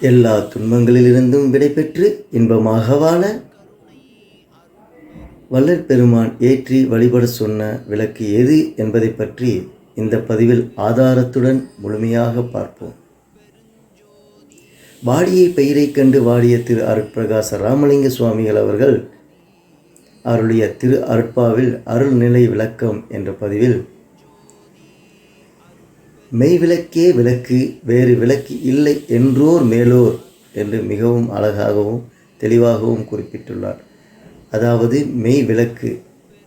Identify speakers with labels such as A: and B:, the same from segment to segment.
A: எல்லா துன்பங்களிலிருந்தும் விடைபெற்று இன்பமாக வாழ வள்ளல் பெருமான் ஏற்றி வழிபட சொன்ன விளக்கு எது என்பதை பற்றி இந்த பதிவில் ஆதாரத்துடன் முழுமையாக பார்ப்போம். வாடியை பெயரை கண்டு வாடிய திரு அருட்பிரகாச ராமலிங்க சுவாமிகள் அவர்கள் அவருடைய திரு அருட்பாவில் அருள்நிலை விளக்கம் என்ற பதிவில் மெய் விளக்கே விளக்கு வேறு விளக்கு இல்லை என்றோர் மேலோர் என்று மிகவும் அழகாகவும் தெளிவாகவும் குறிப்பிட்டுள்ளார். அதாவது மெய் விளக்கு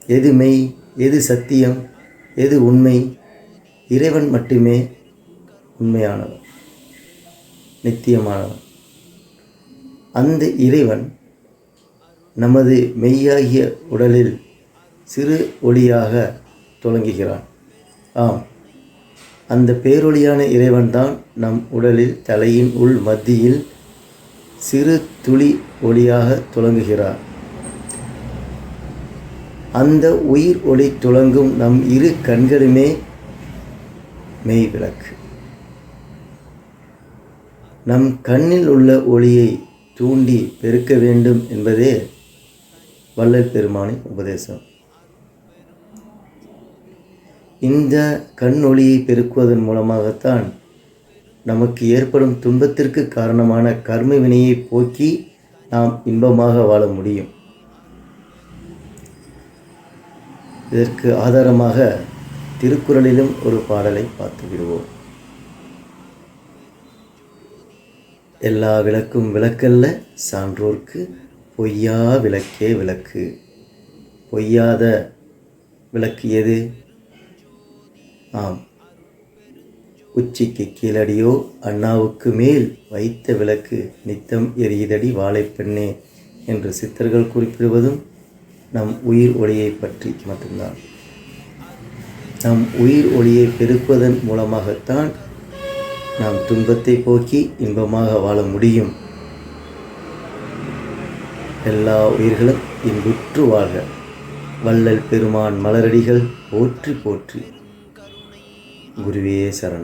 A: எது மெய் எது சத்தியம் எது உண்மை? இறைவன் மட்டுமே உண்மையானவன் நித்தியமானவன் அந்த இறைவன் நமது மெய்யாகிய உடலில் சிறு ஒளியாக தொடங்குகிறான். ஆம். அந்த பேரொழியான இறைவன்தான் நம் உடலில் தலையின் உள் மத்தியில் சிறு துளி ஒளியாக துளங்குகிறார் அந்த உயிர் ஒளி துளங்கும் நம் இரு கண்களுமே மெய் விளக்கு. நம் கண்ணில் உள்ள ஒளியை தூண்டி பெருக்க வேண்டும் என்பதே வள்ளல் பெருமானின் உபதேசம். இந்த கண் ஒளியை பெருக்குவதன் மூலமாகத்தான் நமக்கு ஏற்படும் துன்பத்திற்கு காரணமான கர்ம வினையை போக்கி நாம் இன்பமாக வாழ முடியும். இதற்கு ஆதாரமாக திருக்குறளிலும் ஒரு பாடலை பார்த்து விடுவோம். எல்லா விளக்கும் விளக்கல்ல சான்றோர்க்கு பொய்யா விளக்கே விளக்கு. பொய்யாத விளக்கு எது? ஆம். உச்சிக்கு கீழடியோ அண்ணாவுக்கு மேல் வைத்த விளக்கு நித்தம் எரியுதடி வாழைப்பெண்ணே என்று சித்தர்கள் குறிப்பிடுவதும் நம் உயிர் ஒளியை பற்றி மட்டும்தான். நம் உயிர் ஒளியை பெருக்குவதன் மூலமாகத்தான் நாம் துன்பத்தை போக்கி இன்பமாக வாழ முடியும். எல்லா உயிர்களும் இன்புற்று வாழ்க. வள்ளல் பெருமான் மலரடிகள் போற்றி போற்றி. గురువే శరణం.